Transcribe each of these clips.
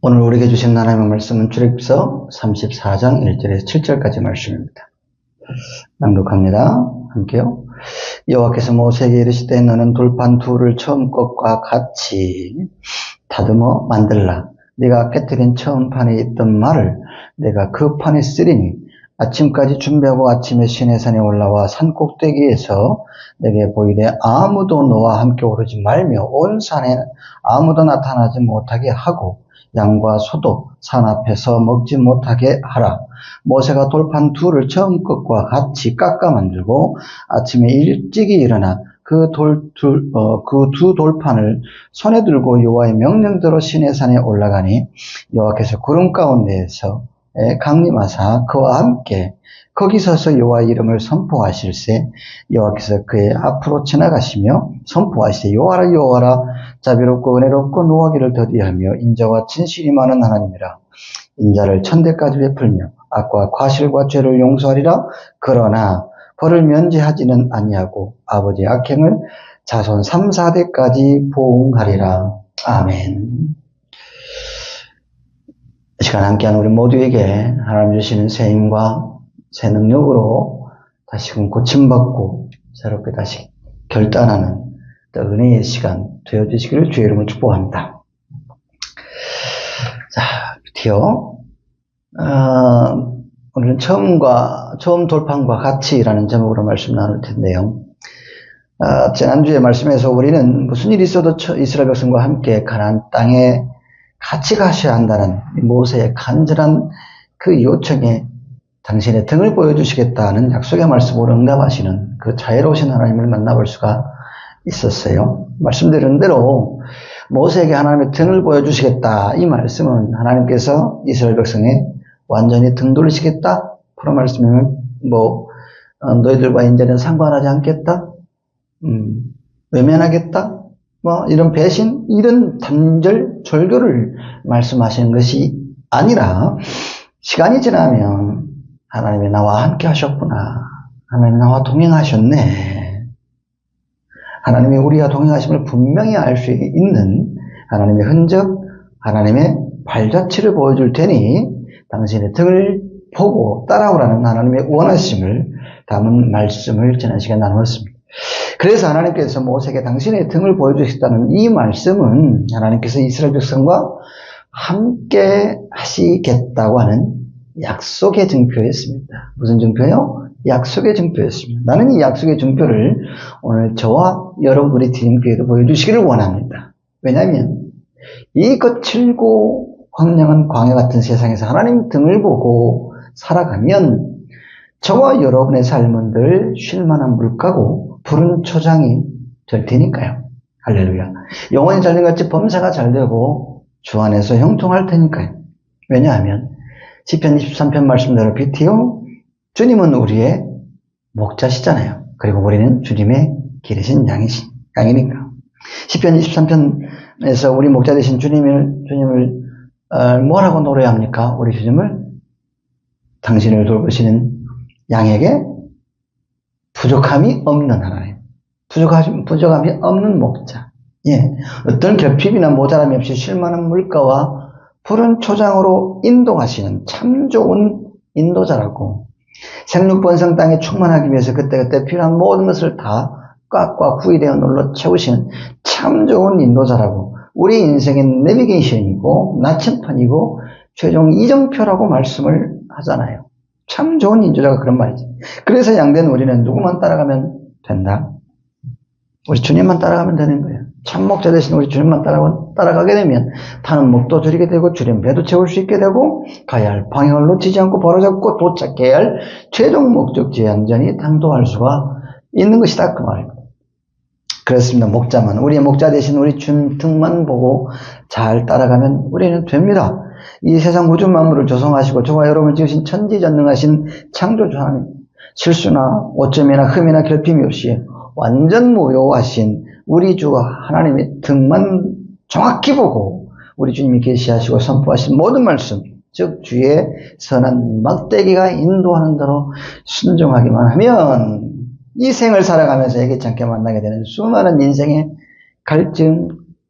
오늘 우리에게 주신 하나님의 말씀은 출애굽서 34장 1절에서 7절까지 말씀입니다. 낭독합니다. 함께요. 여호와께서 모세에게 이르시되 너는 돌판 둘을 처음 것과 같이 다듬어 만들라. 네가 깨뜨린 처음 판에 있던 말을 내가 그 판에 쓰리니 아침까지 준비하고 아침에 시내산에 올라와 산 꼭대기에서 내게 보이되 아무도 너와 함께 오르지 말며 온 산에 아무도 나타나지 못하게 하고 양과 소도 산 앞에서 먹지 못하게 하라. 모세가 돌판 둘을 처음 것과 같이 깎아 만들고 아침에 일찍이 일어나 그 돌, 둘, 어, 그 두 돌판을 손에 들고 여호와의 명령대로 시내산에 올라가니 여호와께서 구름 가운데에서 강림하사 그와 함께 거기 서서 여호와 이름을 선포하실세 여호와께서 그의 앞으로 지나가시며 선포하시되 여호와라 여호와라 자비롭고 은혜롭고 노하기를 더디하며 인자와 진실이 많은 하나님이라. 인자를 천대까지 베풀며 악과 과실과 죄를 용서하리라. 그러나 벌을 면제하지는 아니하고 아버지의 악행을 자손 3, 4대까지 보응하리라. 아멘. 이 시간 함께한 우리 모두에게 하나님 주시는 새 힘과 새 능력으로 다시금 고침받고 새롭게 다시 결단하는 은혜의 시간 되어주시기를 주의 이름으로 축복합니다. 자, 드디어 어, 오늘은 처음과 처음 돌판과 같이라는 제목으로 말씀 나눌 텐데요. 어, 지난주에 말씀에서 우리는 무슨 일이 있어도 이스라엘 백성과 함께 가나안 땅에 같이 가셔야 한다는 모세의 간절한 그 요청에 당신의 등을 보여주시겠다는 약속의 말씀으로 응답하시는 그 자애로우신 하나님을 만나볼 수가 있었어요. 말씀드린 대로 모세에게 하나님의 등을 보여주시겠다. 이 말씀은 하나님께서 이스라엘 백성에 완전히 등 돌리시겠다. 그런 말씀이면 뭐 어, 너희들과 이제는 상관하지 않겠다. 음, 외면하겠다. 뭐 이런 배신, 이런 단절, 절교를 말씀하시는 것이 아니라 시간이 지나면 하나님이 나와 함께 하셨구나. 하나님이 나와 동행하셨네. 하나님이 우리와 동행하심을 분명히 알 수 있는 하나님의 흔적, 하나님의 발자취를 보여줄 테니 당신의 등을 보고 따라오라는 하나님의 원하심을 담은 말씀을 지난 시간에 나누었습니다. 그래서 하나님께서 모세에게 당신의 등을 보여주셨다는 이 말씀은 하나님께서 이스라엘 백성과 함께 하시겠다고 하는 약속의 증표였습니다. 무슨 증표요? 약속의 증표였습니다. 나는 이 약속의 증표를 오늘 저와 여러분이 드린 기회도 보여주시기를 원합니다. 왜냐하면 이 거칠고 황량한 광야 같은 세상에서 하나님 등을 보고 살아가면 저와 여러분의 삶은 늘 쉴만한 물가고 푸른 초장이 될 테니까요. 할렐루야. 영혼이 잘된 같이 범사가 잘 되고 주 안에서 형통할 테니까요. 왜냐하면 10편 23편 말씀대로 비티오 주님은 우리의 목자시잖아요. 그리고 우리는 주님의 기르신 양이시, 양이니까. 10편 23편에서 우리 목자 되신 주님을, 주님을, 어, 뭐라고 노래합니까? 우리 주님을 당신을 돌보시는 양에게 부족함이 없는 하나님. 부족함, 부족함이 없는 목자. 예. 어떤 결핍이나 모자람이 없이 쉴만한 물가와 푸른 초장으로 인도하시는 참 좋은 인도자라고 생육번성 땅에 충만하기 위해서 그때그때 필요한 모든 것을 다 꽉꽉 구이되어 눌러 채우시는 참 좋은 인도자라고 우리 인생의 내비게이션이고 나침판이고 최종 이정표라고 말씀을 하잖아요. 참 좋은 인조자가 그런 말이지. 그래서 양된 우리는 누구만 따라가면 된다? 우리 주님만 따라가면 되는 거예요. 참목자 대신 우리 주님만 따라가, 따라가게 되면 타는 목도 줄이게 되고 주님 배도 채울 수 있게 되고 가야 할 방향을 놓치지 않고 벌어잡고 도착해야 할 최종 목적지에 안전히 당도할 수가 있는 것이다 그 말입니다. 그렇습니다. 목자만 우리의 목자 대신 우리 주님 등만 보고 잘 따라가면 우리는 됩니다. 이 세상 우주 만물을 조성하시고 저와 여러분을 지으신 천지전능하신 창조주 하나님 실수나 오점이나 흠이나 결핍이 없이 완전 무효하신 우리 주 하나님의 등만 정확히 보고 우리 주님이 계시하시고 선포하신 모든 말씀 즉 주의 선한 막대기가 인도하는 대로 순종하기만 하면 이 생을 살아가면서 예기치 않게 만나게 되는 수많은 인생의 갈증,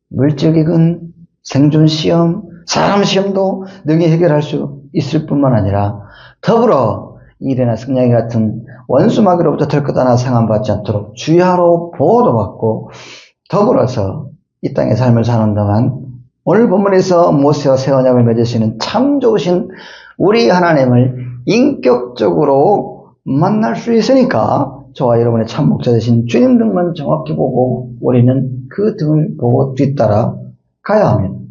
물질기근, 생존 시험, 사람 시험도 능히 해결할 수 있을 뿐만 아니라 더불어 이레나 승냥이 같은 원수마귀로부터 덜끝하나 상함받지 않도록 주야로 보호도 받고 더불어서 이 땅의 삶을 사는 동안 오늘 본문에서 모세와 새 언약을 맺으시는 참 좋으신 우리 하나님을 인격적으로 만날 수 있으니까 저와 여러분의 참 목자 되신 주님 등만 정확히 보고 우리는 그 등을 보고 뒤따라 가야 하면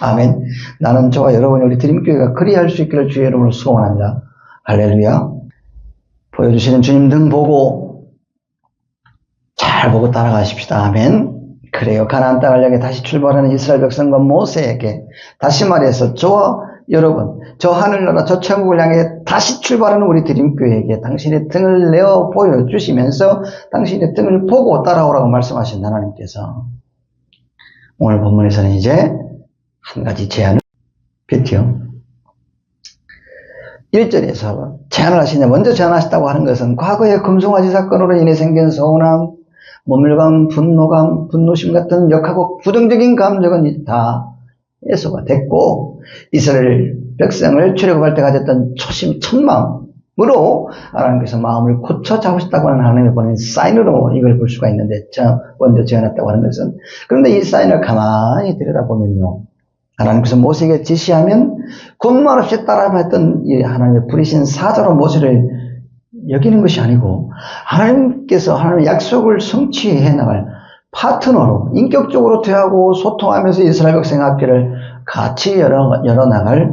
아멘. 나는 저와 여러분이 우리 드림교회가 그리할 수 있기를 주의 이름으로 소원합니다. 할렐루야. 보여주시는 주님 등 보고 잘 보고 따라가십시다. 아멘. 그래요. 가나안 땅을 향해 다시 출발하는 이스라엘 백성과 모세에게 다시 말해서 저와 여러분, 저 하늘나라 저 천국을 향해 다시 출발하는 우리 드림교회에게 당신의 등을 내어 보여주시면서 당신의 등을 보고 따라오라고 말씀하신 하나님께서 오늘 본문에서는 이제 한 가지 제안을 빗죠. 1절에서 제안을 하시냐 먼저 제안하셨다고 하는 것은 과거의 금송아지 사건으로 인해 생긴 서운함, 모멸감, 분노감, 분노심 같은 역하고 부정적인 감정은 다 해소가 됐고 이스라엘 백성을 출애굽할 때 가졌던 초심 천마음으로 하나님께서 마음을 고쳐 잡으셨다고 하는 하나님의 보낸 사인으로 이걸 볼 수가 있는데 저 먼저 지어놨다고 하는 것은 그런데 이 사인을 가만히 들여다보면요 하나님께서 모세에게 지시하면 군말 없이 따라했던 이 하나님의 부리신 사자로 모세를 여기는 것이 아니고 하나님께서 하나님의 약속을 성취해 나갈 파트너로 인격적으로 대하고 소통하면서 이스라엘 백성 앞길을 같이 열어, 열어나갈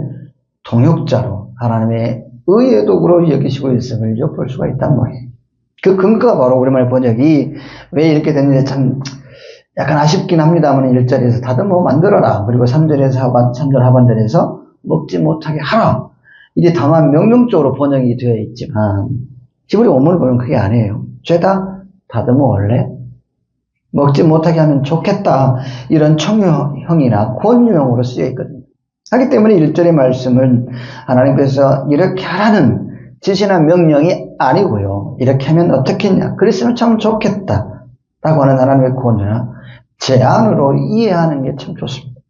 동역자로 하나님의 의의 도구로 여기시고 있음을 엿볼 수가 있단 말이에요. 그 근거가 바로 우리말 번역이 왜 이렇게 됐는지 참 약간 아쉽긴 합니다만 1절에서 다듬어 만들어라. 그리고 3절에서 하반, 3절 하반절에서 먹지 못하게 하라. 이게 다만 명령적으로 번역이 되어 있지만 지브리 원문을 보면 그게 아니에요. 죄다 다듬어 원래 먹지 못하게 하면 좋겠다. 이런 청유형이나 권유형으로 쓰여 있거든요. 하기 때문에 1절의 말씀은 하나님께서 이렇게 하라는 지시나 명령이 아니고요. 이렇게 하면 어떻겠냐. 그랬으면 참 좋겠다. 라고 하는 하나님의 권유나 제안으로 이해하는 게 참 좋습니다.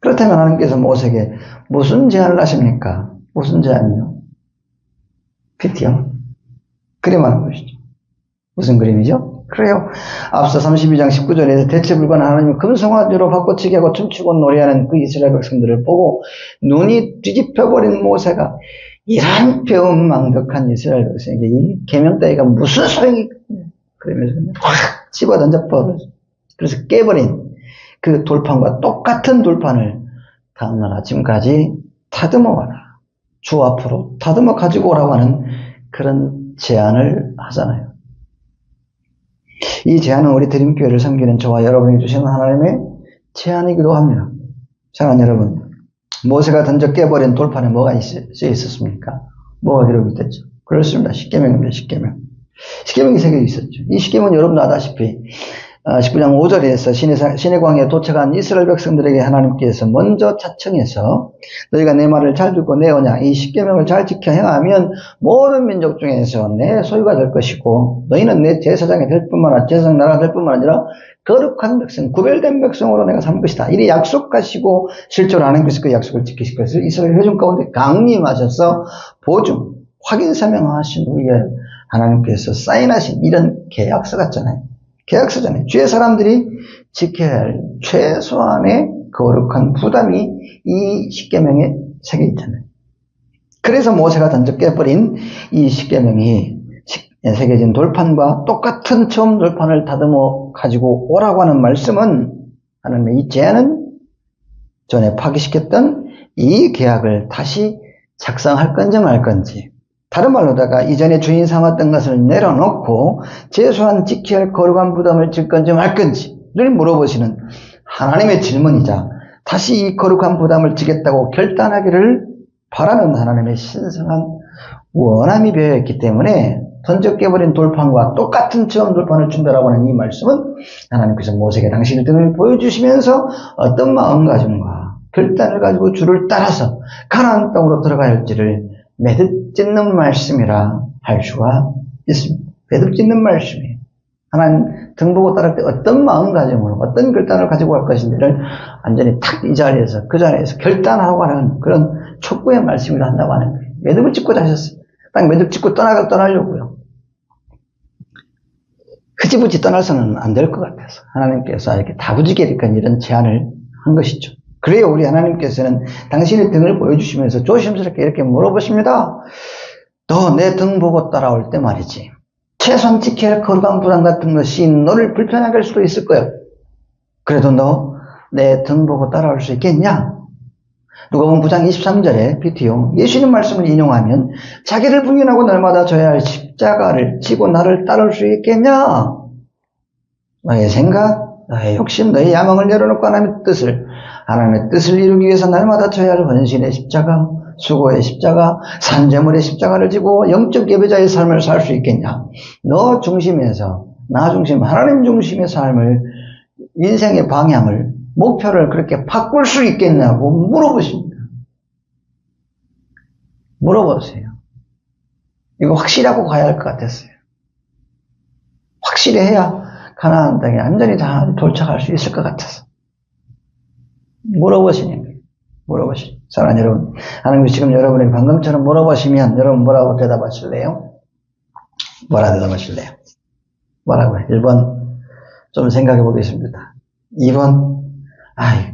그렇다면 하나님께서 모세에게 무슨 제안을 하십니까? 무슨 제안이요? PT요? 그림 하는 것이죠. 무슨 그림이죠? 그래요. 앞서 32장 19절에서 대체 불가한 하나님 금성화대로 바꿔치기 하고 춤추고 노래하는 그 이스라엘 백성들을 보고 눈이 뒤집혀버린 모세가 이런 배은망덕한 이스라엘 백성에게 이 계명 따위가 무슨 소용이 그러면서 확 집어 던져 버렸어. 그래서 깨버린 그 돌판과 똑같은 돌판을 다음날 아침까지 다듬어 와라. 주 앞으로 다듬어 가지고 오라고 하는 그런 제안을 하잖아요. 이 제안은 우리 드림교회를 섬기는 저와 여러분이 주시는 하나님의 제안이기도 합니다. 사랑하는 여러분, 모세가 던져 깨버린 돌판에 뭐가 쓰여 있었습니까? 뭐가 기록이 됐죠? 그렇습니다. 십계명입니다. 십계명. 십계명이 세개 있었죠. 이 십계명은 여러분도 아다시피 19장 5절에서 신의, 신의 광에 도착한 이스라엘 백성들에게 하나님께서 먼저 자청해서 너희가 내 말을 잘 듣고 내 언약 이 십계명을 잘 지켜 행하면 모든 민족 중에서 내 소유가 될 것이고 너희는 내 제사장이 될 뿐만 아니라 제사장 나라가 될 뿐만 아니라 거룩한 백성 구별된 백성으로 내가 삼을 것이다. 이리 약속하시고 실제로 하나님께서 그 약속을 지키실 것을 이스라엘 회중 가운데 강림하셔서 보증 확인 설명하신 후에 하나님께서 사인하신 이런 계약서 같잖아요 계약서잖아요. 주의 사람들이 지켜야 할 최소한의 거룩한 부담이 이 십계명에 새겨 있잖아요. 그래서 모세가 던져 깨버린 이 십계명이 새겨진 돌판과 똑같은 처음 돌판을 다듬어 가지고 오라고 하는 말씀은 하나님의 이 제안은 전에 파기시켰던 이 계약을 다시 작성할 건지 말 건지 다른 말로 다가 이전에 주인 삼았던 것을 내려놓고 최소한 지켜야 할 거룩한 부담을 질 건지 말 건지를 물어보시는 하나님의 질문이자 다시 이 거룩한 부담을 지겠다고 결단하기를 바라는 하나님의 신성한 원함이 배어 있기 때문에 던져 깨버린 돌판과 똑같은 처음 돌판을 준다라고 하는 이 말씀은 하나님께서 모세에게 당신의 등을 보여주시면서 어떤 마음가짐과 결단을 가지고 주를 따라서 가나안 땅으로 들어가야 할지를 매듭 짓는 말씀이라 할 수가 있습니다. 매듭 짓는 말씀이에요. 하나님 등 보고 따를 때 어떤 마음가짐으로 어떤 결단을 가지고 갈 것인지를 완전히 탁 이 자리에서 그 자리에서 결단하고 하는 그런 촉구의 말씀을 한다고 하는 거예요. 매듭을 짓고 자셨어요. 딱 매듭 짓고 떠나가 떠나려고요. 흐지부지 떠나서는 안 될 것 같아서 하나님께서 이렇게 다부지게니까 이런 제안을 한 것이죠. 그래요, 우리 하나님께서는 당신의 등을 보여주시면서 조심스럽게 이렇게 물어보십니다. 너 내 등 보고 따라올 때 말이지. 최소한 지켜야 할 거룩한 부담 같은 것이 너를 불편하게 할 수도 있을 거야. 그래도 너 내 등 보고 따라올 수 있겠냐? 누가복음 9장 23절에 비티용 예수님 말씀을 인용하면 자기를 부인하고 날마다 져야 할 십자가를 지고 나를 따를 수 있겠냐? 너의 생각, 너의 욕심, 너의 야망을 내려놓고 하나님의 뜻을 하나님의 뜻을 이루기 위해서 날마다 져야 할 헌신의 십자가, 수고의 십자가, 산재물의 십자가를 지고 영적 예배자의 삶을 살 수 있겠냐? 너 중심에서 나 중심, 하나님 중심의 삶을 인생의 방향을 목표를 그렇게 바꿀 수 있겠냐고 물어보십니다. 물어보세요. 이거 확실하고 가야 할 것 같았어요. 확실히 해야 가나안 땅에 완전히 다 도착할 수 있을 것 같아서. 물어보시는 거예요. 물어보시. 사랑하는 여러분, 하나님이 지금 여러분에게 방금처럼 물어보시면 여러분 뭐라고 대답하실래요? 뭐라 대답하실래요? 뭐라고 해? 1번 좀 생각해 보겠습니다. 2번 아이,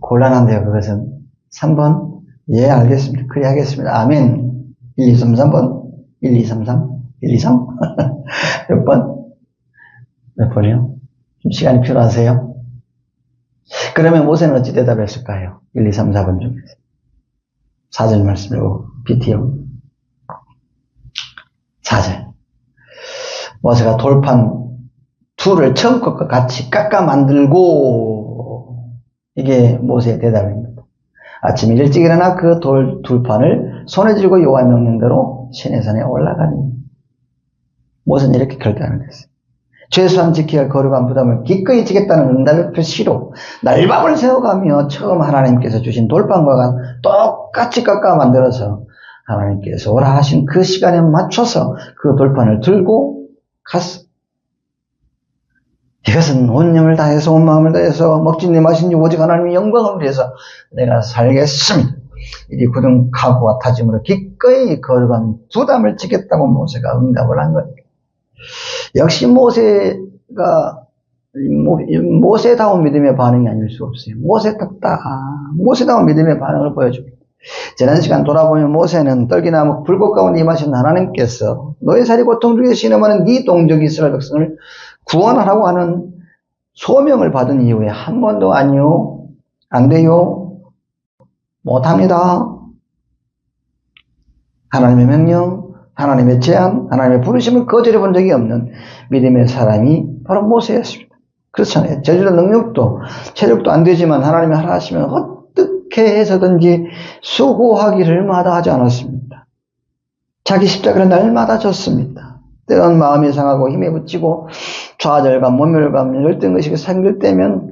곤란한데요, 그것은. 3번, 예, 알겠습니다. 그래 하겠습니다. 아멘. 1, 2, 3, 3번. 1, 2, 3, 3. 1, 2, 3. 몇 번? 몇 번이요? 좀 시간이 필요하세요? 그러면 모세는 어찌 대답했을까요? 1, 2, 3, 4번 중에서. 4절 말씀이고, BT형. 4절. 모세가 돌판 둘을 처음 것과 같이 깎아 만들고, 이게 모세의 대답입니다. 아침 일찍 일어나 그 돌 둘판을 손에 쥐고 여호와 명령대로 시내산에 올라가니 모세는 이렇게 결단을 했어요. 지켜야 할 거룩한 부담을 기꺼이 지겠다는 응답의 표시로 날밤을 세워가며 처음 하나님께서 주신 돌판과 똑같이 깎아 만들어서 하나님께서 오라 하신 그 시간에 맞춰서 그 돌판을 들고 갔어. 이것은 온 힘을 다해서 온 마음을 다해서 먹진니 마신니 오직 하나님의 영광을 위해서 내가 살겠습니다. 이 굳은 각오와 다짐으로 기꺼이 거룩한 부담을 지겠다고 모세가 응답을 한 겁니다. 역시 모세가 모세다운 믿음의 반응이 아닐 수 없어요. 모세답다. 모세다운 믿음의 반응을 보여줍니다. 지난 시간 돌아보면 모세는 떨기나무 불꽃 가운데 임하신 하나님께서 너의 살이 고통 중에 신음하는 네 동족 이스라엘 백성을 구원하라고 하는 소명을 받은 이후에 한 번도 아니요, 안 돼요, 못합니다. 하나님의 명령, 하나님의 제안, 하나님의 부르심을 거절해 본 적이 없는 믿음의 사람이 바로 모세였습니다. 그렇잖아요. 제주도 능력도, 체력도 안 되지만 하나님이 하라 하시면 어떻게 해서든지 수고하기를 마다하지 않았습니다. 자기 십자가를 날마다 졌습니다. 때론 마음이 상하고 힘에 붙이고 좌절감, 모멸감, 열등의식이 상실되면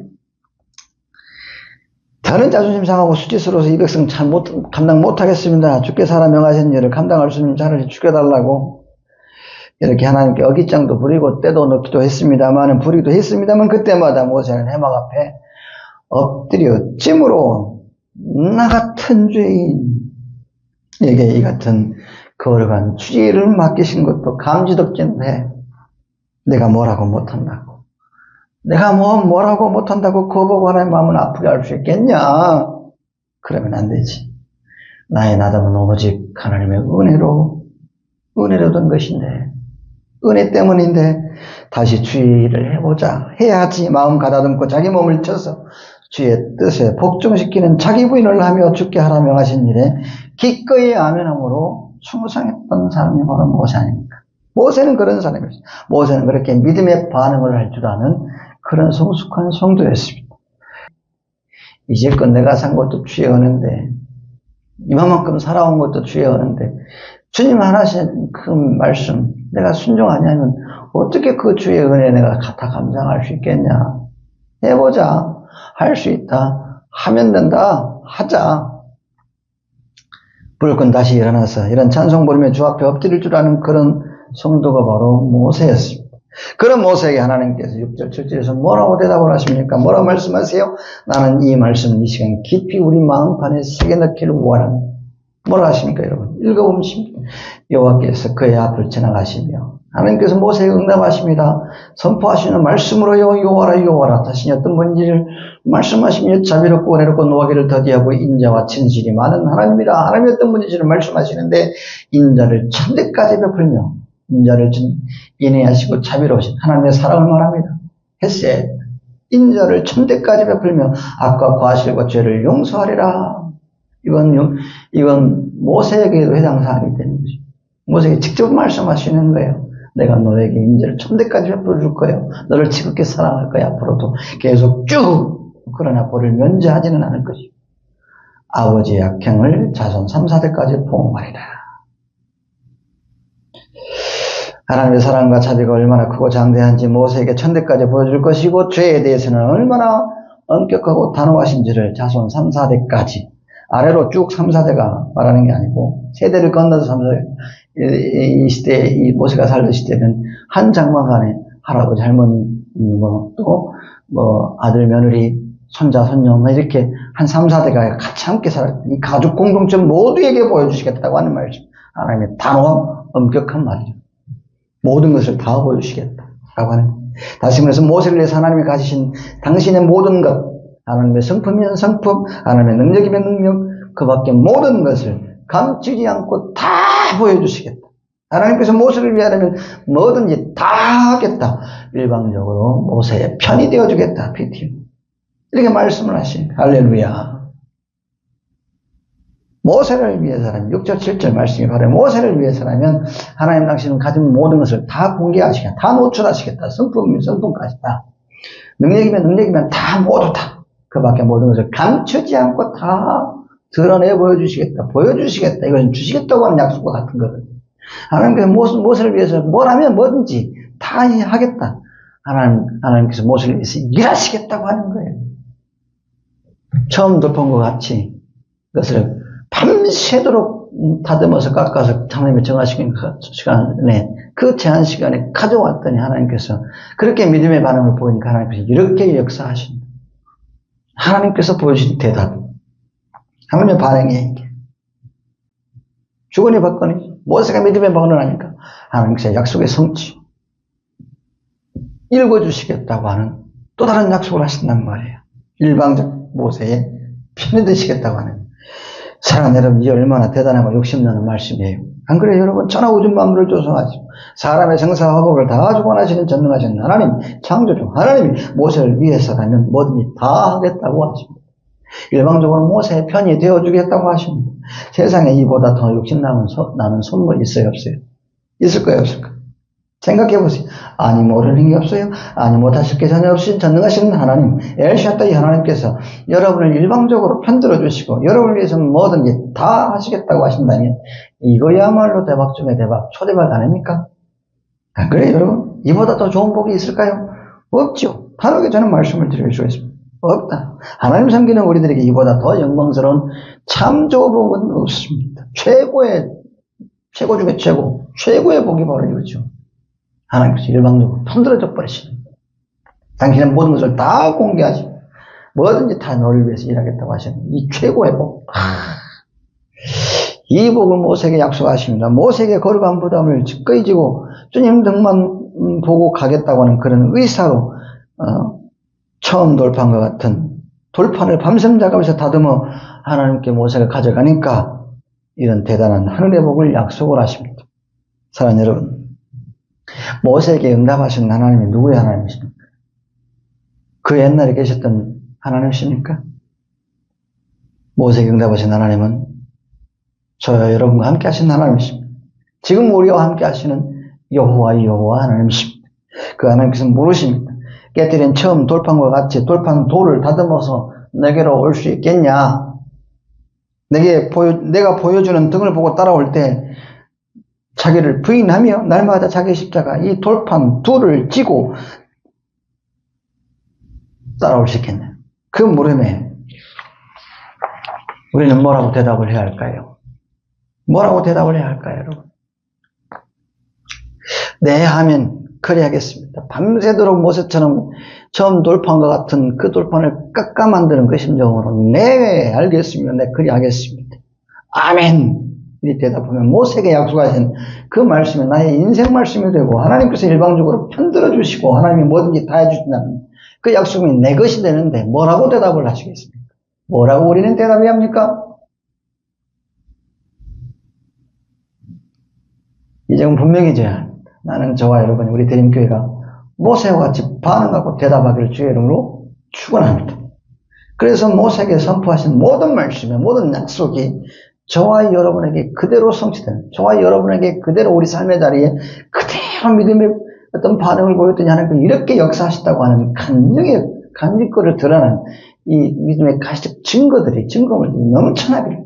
다른 자존심 상하고 수치스러워서 이 백성 참 못, 감당 못하겠습니다. 주께서 하라 명하신 일을 감당할 수 있는 자를 죽여달라고 이렇게 하나님께 어깃장도 부리고 때도 넣기도 했습니다만 부리기도 했습니다만 그때마다 모세는 해막 앞에 엎드려 찜으로 나 같은 죄인에게 이 같은 거룩한 주의를 맡기신 것도 감지덕진데 내가 뭐라고 못한다고 내가 뭐 뭐라고 못한다고 하나님 마음을 아프게 할 수 있겠냐 그러면 안 되지 나의 나답은 오직 하나님의 은혜로 은혜로 된 것인데 은혜 때문인데 다시 주의를 해보자 해야지 마음 가다듬고 자기 몸을 쳐서 주의 뜻에 복종시키는 자기 부인을 하며 죽게 하라 명하신 일에 기꺼이 아멘함으로 충성했던 사람이 바로 모세 아닙니까? 모세는 그런 사람이었어요. 모세는 그렇게 믿음의 반응을 할 줄 아는 그런 성숙한 성도였습니다. 이제껏 내가 산 것도 주의 은혜인데 이만큼 살아온 것도 주의 은혜인데 주님 하나신 그 말씀 내가 순종하냐면 어떻게 그 주의 은혜 내가 다 감당할 수 있겠냐? 해보자. 할 수 있다. 하면 된다. 하자. 불끈 다시 일어나서 이런 찬송 부르며 주 앞에 엎드릴 줄 아는 그런 성도가 바로 모세였습니다. 그런 모세에게 하나님께서 6절, 7절에서 뭐라고 대답을 하십니까? 뭐라고 말씀하세요? 나는 이 말씀, 이 시간 깊이 우리 마음판에 새겨 넣기를 원합니다. 뭐라 하십니까, 여러분? 읽어보십니까? 여호와께서 그의 앞을 지나가시며 하나님께서 모세에게 응답하십니다. 선포하시는 말씀으로요, 요하라, 요하라. 자신이 어떤 뭔지를 말씀하시며 자비롭고 은혜롭고 노하기를 더디하고 인자와 진실이 많은 하나님이라. 하나님이 어떤 분인지를 말씀하시는데 인자를 천대까지 베풀며 인자를 인해하시고 자비로우신 하나님의 사랑을 말합니다. 햇세 인자를 천대까지 베풀며 악과 과실과 죄를 용서하리라. 이건 이건 모세에게도 해당 사항이 되는 거죠. 모세에게 직접 말씀하시는 거예요. 내가 너에게 인자를 천대까지 베풀어 줄 거예요. 너를 지극히 사랑할 거야. 앞으로도 계속 쭉 그러나 그를 면제하지는 않을 것이고 아버지의 악행을 자손 3, 4대까지 보응하리라. 하나님의 사랑과 자비가 얼마나 크고 장대한지 모세에게 천대까지 보여줄 것이고 죄에 대해서는 얼마나 엄격하고 단호하신지를 자손 3, 4대까지 아래로 쭉 3, 4대가 말하는 게 아니고 세대를 건너서 3, 4대 이 시대 이 모세가 살던 시대는 한 장막안에 할아버지 할머니 뭐또뭐 뭐 아들 며느리 손자 손녀 뭐 이렇게 한 3, 4대가 같이 함께 살았던 이 가족 공동체 모두에게 보여주시겠다고 하는 말이죠. 하나님의 단호한 엄격한 말이죠. 모든 것을 다 보여주시겠다 라고 하는 다시 말해서 모세를 위해서 하나님이 가지신 당신의 모든 것 하나님의 성품이면 성품 하나님의 능력이면 능력 그 밖에 모든 것을 감추지 않고 다 보여주시겠다. 하나님께서 모세를 위하려면 뭐든지 다 하겠다. 일방적으로 모세의 편이 되어주겠다. 피티. 이렇게 말씀을 하신 할렐루야. 모세를 위해서라면 6절 7절 말씀이 바로 모세를 위해서라면 하나님 당신은 가진 모든 것을 다 공개하시겠다. 다 노출하시겠다. 성품이면 성품까지 다. 능력이면 능력이면 다 모두 다. 그 밖에 모든 것을 감추지 않고 다 드러내 보여주시겠다. 보여주시겠다. 이것은 주시겠다고 하는 약속과 같은 거거든요. 하나님께서 모습, 모세를 위해서 뭘 하면 뭐든지 다 하겠다. 하나님, 하나님께서 모세를 위해서 일하시겠다고 하는 거예요. 처음 덮은 것 같이 그것을 밤새도록 다듬어서 깎아서 하나님이 정하시는 그 시간에 그 제한 시간에 가져왔더니 하나님께서 그렇게 믿음의 반응을 보이니까 하나님께서 이렇게 역사하신다. 하나님께서 보여주신 대답. 하나님의 반응이. 주거니 받거니 모세가 믿음의 반응을 하니까 하나님께서 약속의 성취 읽어주시겠다고 하는 또 다른 약속을 하신단 말이에요. 일방적 모세의 편이 되시겠다고 하는 사랑하는 여러분, 이 얼마나 대단하고 욕심나는 말씀이에요. 안 그래요, 여러분? 천하 우주 만물을 조성하시고 사람의 생사 화복을 다 주관하시는 전능하신 하나님, 창조주 하나님이 모세를 위해서 라면 뭐든지 다 하겠다고 하십니다. 일방적으로 모세의 편이 되어주겠다고 하십니다. 세상에 이보다 더 욕심나는 나는 선물 있어요, 없어요? 있을 거예요, 없을 거예요? 생각해 보세요. 아니 모르는 게 없어요. 아니 못하실 게 전혀 없으신 전능하신 하나님, 엘샤다이 하나님께서 여러분을 일방적으로 편들어 주시고 여러분을 위해서 뭐든지 다 하시겠다고 하신다면 이거야말로 대박 중에 대박, 초대박 아닙니까? 안 그래요, 여러분? 이보다 더 좋은 복이 있을까요? 없죠. 다르게 저는 말씀을 드릴 수 있습니다. 없다. 하나님 섬기는 우리들에게 이보다 더 영광스러운 참 좋은 복은 없습니다. 최고의, 최고 중에 최고, 최고의 복이 바로 이거죠. 하나님께서 일방적으로 편들어져 버리시는 당신은 모든 것을 다 공개하시고 뭐든지 다 너를 위해서 일하겠다고 하시는 이 최고의 복. 이 복을 모세에게 약속하십니다. 모세에게 거룩한 부담을 지꺼이 지고 주님 등만 보고 가겠다고 하는 그런 의사로 어, 처음 돌파한 것 같은 돌판을 밤샘 작업에서 다듬어 하나님께 모세가 가져가니까 이런 대단한 하늘의 복을 약속을 하십니다. 사랑하는 여러분, 모세에게 응답하신 하나님이 누구의 하나님이십니까? 그 옛날에 계셨던 하나님이십니까? 모세에게 응답하신 하나님은 저와 여러분과 함께 하신 하나님이십니다. 지금 우리와 함께 하시는 여호와 여호와 하나님이십니다. 그 하나님께서 모르십니다. 깨뜨린 처음 돌판과 같이 돌판 돌을 다듬어서 내게로 올 수 있겠냐? 내게 보여, 내가 보여주는 등을 보고 따라올 때 자기를 부인하며 날마다 자기 십자가 이 돌판 둘을 수 있겠네요. 그 물음에 우리는 뭐라고 대답을 해야 할까요? 뭐라고 대답을 해야 할까요, 여러분? 네 하면 그리하겠습니다. 밤새도록 모세처럼 처음 돌판과 같은 그 돌판을 깎아 만드는 그 심정으로 네 알겠습니다. 네 그리하겠습니다. 아멘. 이 대답하면 모세에게 약속하신 그 말씀이 나의 인생 말씀이 되고 하나님께서 일방적으로 편들어 주시고 하나님이 뭐든지 다 해주신다면 그 약속이 내 것이 되는데 뭐라고 대답을 하시겠습니까? 뭐라고 우리는 대답이 합니까? 이 점은 분명히 합니다. 나는 저와 여러분, 우리 대림교회가 모세와 같이 반응하고 대답하기를 주의 이름으로 축원합니다. 그래서 모세에게 선포하신 모든 말씀에 모든 약속이 저와 여러분에게 그대로 성취되는, 저와 여러분에게 그대로 우리 삶의 자리에 그대로 믿음의 어떤 반응을 보였더니 하나님께 이렇게 역사하셨다고 하는 간증의, 간직거를 드러난 이 믿음의 가시적 증거들이, 증거물들이 넘쳐나기를.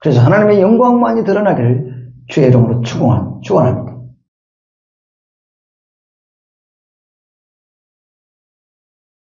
그래서 하나님의 영광만이 드러나기를 주의 이름으로 축원합니다.